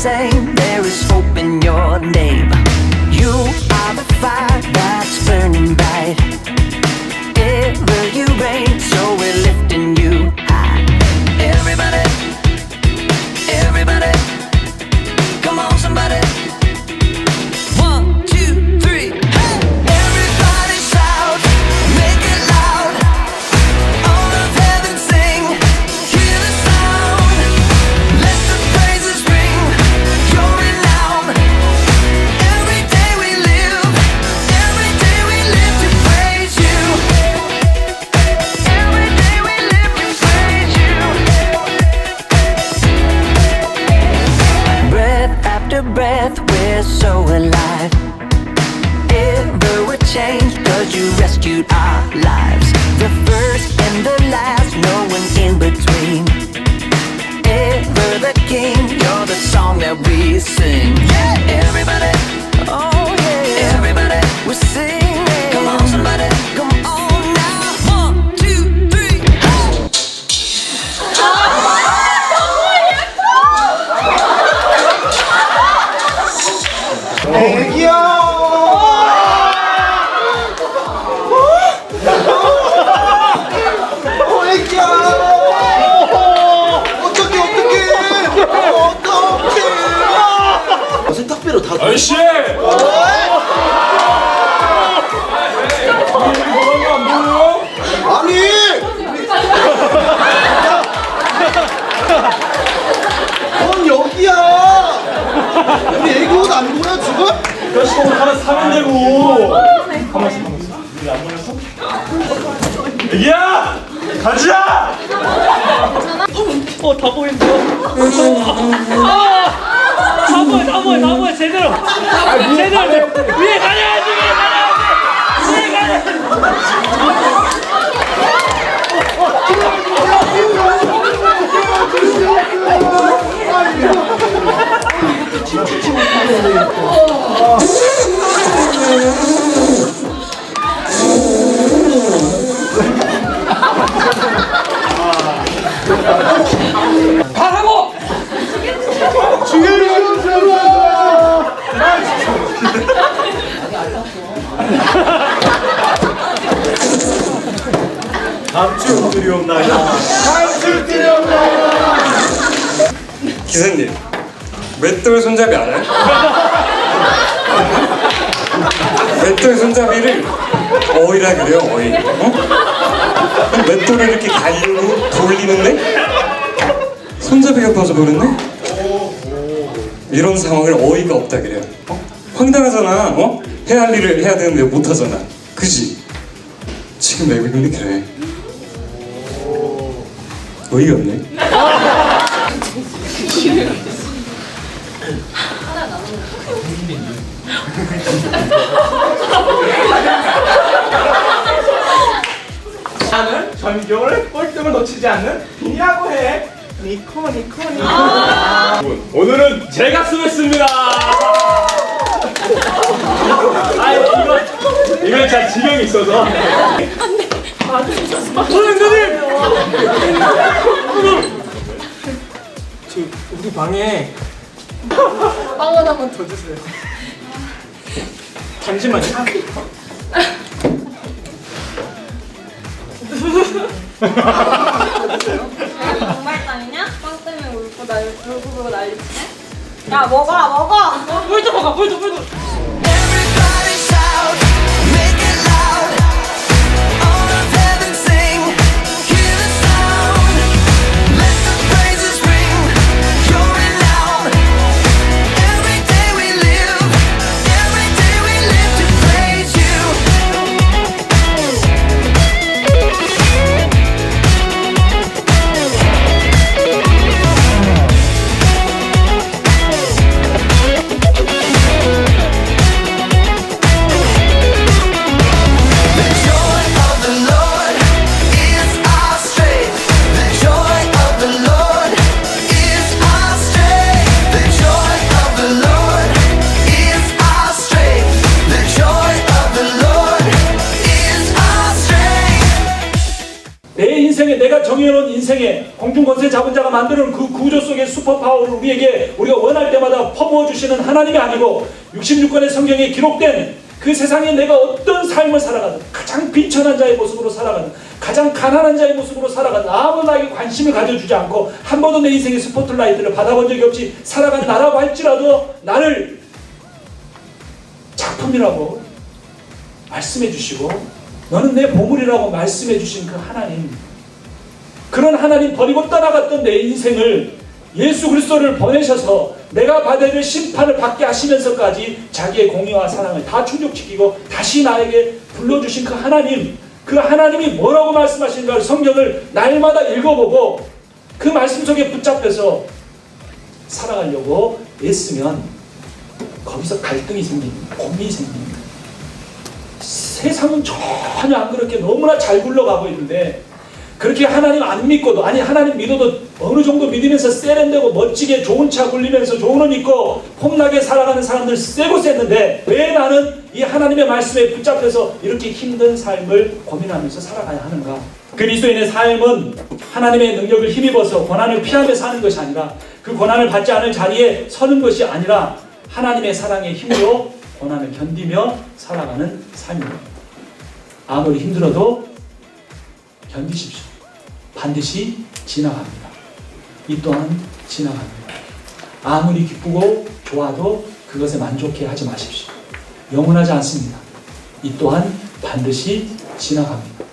same. There is hope in your name. We're so alive. Ever would change, cause you rescued our lives. The first and the last, no one in between. Ever the king, you're the song that we sing. Yeah, everybody, oh yeah, everybody, we're singing. 오늘 하나 사면 되고 가만있어 가만있어 우리 안 보냈어? 애기야! 가자! 어, 다 보인다. 아! 다 보여, 다 보여, 다 보여, 제대로. 제대로. 위에 가려 기사님, 맷돌 손잡이 알아요? 맷돌 손잡이를 어이라 그래요, 어이. 어? 맷돌을 이렇게 가려고 돌리는데 손잡이가 빠져버렸네? 이런 상황을 어이가 없다 그래요. 어? 황당하잖아, 어? 해야 할 일을 해야 되는데 못하잖아. 그지? 지금 내 기분이 그래. 어이가 없네. 놓치지 않는 이라고 해. 니코 니코 니코. 오늘은 제가 쓰겠습니다. 아 이거 이건 잘 지경이 있어서. 안돼 선생님! 저 우리 방에 빵원 한번 더 주세요 잠시만요 정말단이냐? 빵 때문에 울고 날 울고 보고 난리치네? 야 먹어라 먹어! 물도 먹어, 물도, 물도. 정해놓은 인생에 공중권세 잡은 자가 만드는 그 구조 속의 슈퍼파워를 우리에게 우리가 원할 때마다 퍼부어 주시는 하나님이 아니고 66권의 성경에 기록된 그 세상에 내가 어떤 삶을 살아가든 가장 빈천한 자의 모습으로 살아가든 가장 가난한 자의 모습으로 살아가든 아무 나에게 관심을 가져주지 않고 한 번도 내 인생의 스포트라이트를 받아본 적이 없이 살아간 나라고 할지라도 나를 작품이라고 말씀해 주시고 너는 내 보물이라고 말씀해 주신 그 하나님 그런 하나님 버리고 떠나갔던 내 인생을 예수 그리스도를 보내셔서 내가 될 심판을 받게 하시면서까지 자기의 공의와 사랑을 다 충족시키고 다시 나에게 불러주신 그 하나님 그 하나님이 뭐라고 말씀하시는가 성경을 날마다 읽어보고 그 말씀 속에 붙잡혀서 살아가려고 애쓰면 거기서 갈등이 생깁니다. 고민이 생깁니다. 세상은 전혀 안 그렇게 너무나 잘 굴러가고 있는데 그렇게 하나님 안 믿고도 아니 하나님 믿어도 어느 정도 믿으면서 세련되고 멋지게 좋은 차 굴리면서 좋은 옷 입고 폼나게 살아가는 사람들 세고 셌는데 왜 나는 이 하나님의 말씀에 붙잡혀서 이렇게 힘든 삶을 고민하면서 살아가야 하는가 그리스도인의 삶은 하나님의 능력을 힘입어서 고난을 피하며 사는 것이 아니라 그 고난을 받지 않을 자리에 서는 것이 아니라 하나님의 사랑의 힘으로 고난을 견디며 살아가는 삶입니다. 아무리 힘들어도 견디십시오. 반드시 지나갑니다. 이 또한 지나갑니다. 아무리 기쁘고 좋아도 그것에 만족해 하지 마십시오. 영원하지 않습니다. 이 또한 반드시 지나갑니다.